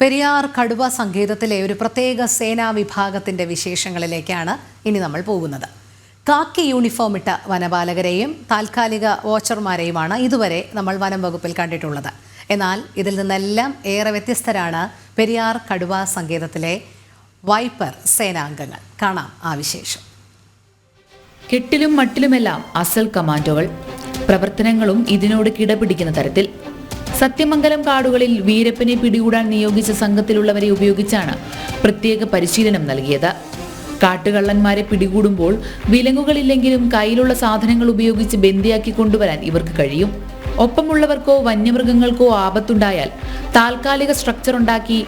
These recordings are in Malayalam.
പെരിയാർ കടുവ സങ്കേതത്തിലെ ഒരു പ്രത്യേക സേനാ വിഭാഗത്തിന്റെ വിശേഷങ്ങളിലേക്കാണ് ഇനി നമ്മൾ പോകുന്നത്. കാക്കി യൂണിഫോം ഇട്ട വനപാലകരെയും താൽക്കാലിക വാച്ചർമാരെയുമാണ് ഇതുവരെ നമ്മൾ വനം വകുപ്പിൽ കണ്ടിട്ടുള്ളത്. എന്നാൽ ഇതിൽ നിന്നെല്ലാം ഏറെ വ്യത്യസ്തരാണ് പെരിയാർ കടുവ സങ്കേതത്തിലെ വൈപ്പർ സേനാംഗങ്ങൾ. കാണാം ആ വിശേഷം. കെട്ടിലും മട്ടിലുമെല്ലാം അസൽ കമാൻഡോകൾ. പ്രവർത്തനങ്ങളും ഇതിനോട് കിടപിടിക്കുന്ന തരത്തിൽ സത്യമംഗലം കാടുകളിൽ വീരപ്പനെ പിടികൂടാൻ നിയോഗിച്ച സംഘത്തിലുള്ളവരെ ഉപയോഗിച്ചാണ് പ്രത്യേക പരിശീലനം നൽകിയത്. കാട്ടുകള്ളന്മാരെ പിടികൂടുമ്പോൾ വിലങ്ങുകളില്ലെങ്കിലും കയ്യിലുള്ള സാധനങ്ങൾ ഉപയോഗിച്ച് ബന്ദിയാക്കി കൊണ്ടുവരാൻ ഇവർക്ക് കഴിയും. ഒപ്പമുള്ളവർക്കോ വന്യമൃഗങ്ങൾക്കോ ആപത്തുണ്ടായാൽ താൽക്കാലിക സ്ട്രക്ചർ ഉണ്ടാക്കി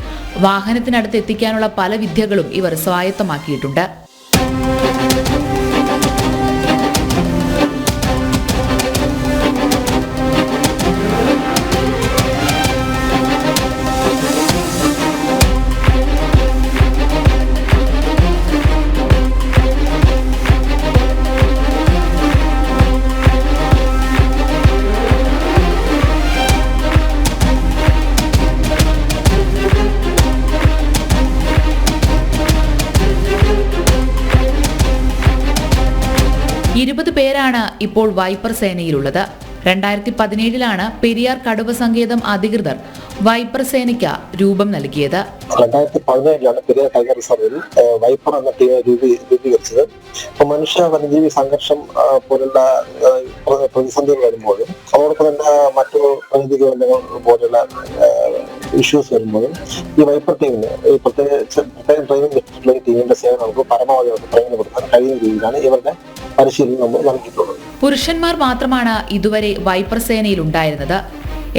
വാഹനത്തിനടുത്ത് എത്തിക്കാനുള്ള പല വിദ്യകളും ഇവർ സ്വായത്തമാക്കിയിട്ടുണ്ട്. ഇരുപത് പേരാണ് ഇപ്പോൾ വൈപ്പർ സേനയിലുള്ളത്. രണ്ടായിരത്തി പതിനേഴിലാണ് പെരിയാർ കടുവ സങ്കേതം അധികൃതർ വൈപ്പർ സേനയ്ക്ക് രൂപം നൽകിയത്. രണ്ടായിരത്തി പതിനേഴിലാണ് പെരിയാർ ടൈഗർ റിസർവിൽ വൈപ്പർ എന്ന ടീം രൂപീ രൂപീകരിച്ചത്. അപ്പൊ മനുഷ്യ വന്യജീവി സംഘർഷം പോലുള്ള പ്രതിസന്ധികൾ വരുമ്പോഴും അതോടൊപ്പം തന്നെ മറ്റു പ്രകൃതി പോലുള്ള ഇഷ്യൂസ് വരുമ്പോഴും ഈ വൈപ്പർ ടീമിന് ഈ പ്രത്യേകം ഈ ടീമിന്റെ സേവനം നമുക്ക് പരമാവധി ട്രെയിനിങ് കൊടുക്കാൻ കഴിയുന്ന രീതിയിലാണ് ഇവരുടെ പരിശീലനം നൽകിയിട്ടുള്ളത്. പുരുഷന്മാർ മാത്രമാണ് ഇതുവരെ വൈപ്പർ സേനയിൽ ഉണ്ടായിരുന്നത്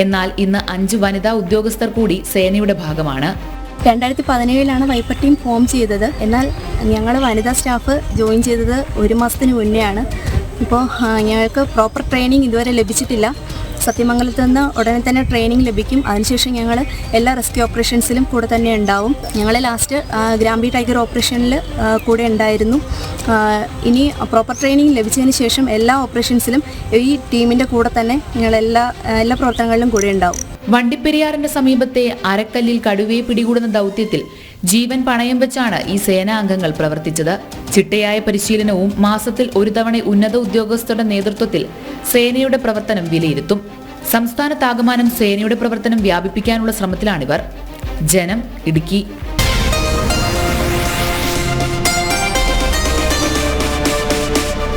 എന്നാൽ ഇന്ന് അഞ്ച് വനിതാ ഉദ്യോഗസ്ഥർ കൂടി സേനയുടെ ഭാഗമാണ്. രണ്ടായിരത്തി പതിനേഴിലാണ് വൈപ്പർ ടീം ഫോം ചെയ്തത്. എന്നാൽ ഞങ്ങൾ വനിതാ സ്റ്റാഫ് ജോയിൻ ചെയ്തത് ഒരു മാസത്തിന് മുന്നെയാണ്. ഇപ്പോൾ ഞങ്ങൾക്ക് പ്രോപ്പർ ട്രെയിനിങ് ഇതുവരെ ലഭിച്ചിട്ടില്ല. സത്യമംഗലത്ത് നിന്ന് ഉടനെ തന്നെ ട്രെയിനിങ് ലഭിക്കും. അതിനുശേഷം ഞങ്ങൾ എല്ലാ റെസ്ക്യൂ ഓപ്പറേഷൻസിലും കൂടെ തന്നെ ഉണ്ടാവും. ഞങ്ങൾ ലാസ്റ്റ് ഗ്രാമ്പി ടൈഗർ ഓപ്പറേഷനിൽ കൂടെ ഉണ്ടായിരുന്നു. ഇനി പ്രോപ്പർ ട്രെയിനിങ് ലഭിച്ചതിന് ശേഷം എല്ലാ ഓപ്പറേഷൻസിലും ഈ ടീമിന്റെ കൂടെ തന്നെ ഞങ്ങൾ എല്ലാ എല്ലാ പ്രവർത്തനങ്ങളിലും കൂടെ ഉണ്ടാവും. വണ്ടിപ്പെരിയാറിന്റെ സമീപത്തെ അരക്കല്ലിൽ കടുവയെ പിടികൂടുന്ന ദൗത്യത്തിൽ ജീവൻ പണയം വെച്ചാണ് ഈ സേനാ അംഗങ്ങൾ പ്രവർത്തിച്ചത്. ചിട്ടയായ പരിശീലനവും മാസത്തിൽ ഒരു തവണ ഉന്നത ഉദ്യോഗസ്ഥരുടെ നേതൃത്വത്തിൽ സേനയുടെ പ്രവർത്തനം വിലയിരുത്തും. സംസ്ഥാനത്താകമാനം സേനയുടെ പ്രവർത്തനം വ്യാപിപ്പിക്കാനുള്ള ശ്രമത്തിലാണിവർ. ജനം ഇടുക്കി.